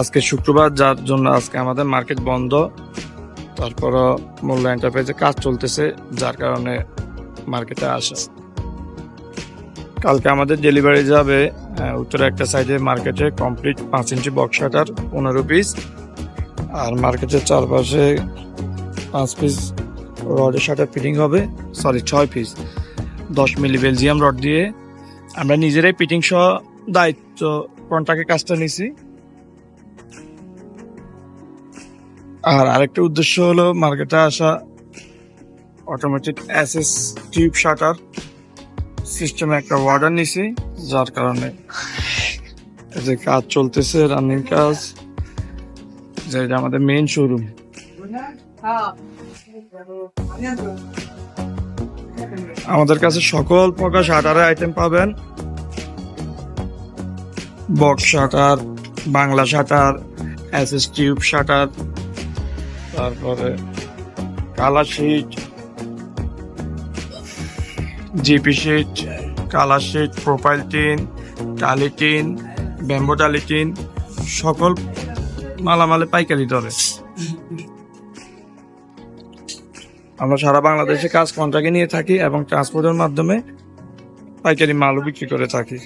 আজকে শুক্রবার, যার জন্য আজকে আমাদের মার্কেট বন্ধ। তারপরও মোল্লা এন্টারপ্রাইজে কাজ চলতেছে, যার কারণে মার্কেটে আসা। কালকে আমাদের ডেলিভারি যাবে উত্তরে একটা সাইডে মার্কেটে কমপ্লিট পাঁচ ইঞ্চি বক্স শাটার পনেরো পিস আর মার্কেটের চারপাশে পাঁচ পিস রডের শাটার ফিটিং হবে সরি ছয় পিস দশ মিলি বেলজিয়াম রড দিয়ে। আমরা নিজেরাই ফিটিং সহ দায়িত্ব কন্ট্রাক্টে কাজটা নিছি। আর আরেকটা উদ্দেশ্য হলো মার্কেটে আসা অটোমেটিক অ্যাসেস টিউব শাটার সিস্টেমে একটা অর্ডার নিছি, যার কারণে যে কাজ চলতেছে রানিং কাজ, যে এটা আমাদের মেইন শোরুম আমাদের কাছে সকল প্রকার শাটারের আইটেম পাবেন। Box shutter Bangla shutter SS tube shutter তারপরে colour sheet GP sheet, colour sheet, profile tin, টালি টিন, ব্যাম্বো টালি টিন, সকল মালামালে পাইকারি দরে আমরা সারা বাংলাদেশে কাজ কন্ট্রাক্টে নিয়ে থাকি এবং ট্রান্সপোর্টের মাধ্যমে পাইকারি মালও বিক্রি করে থাকি।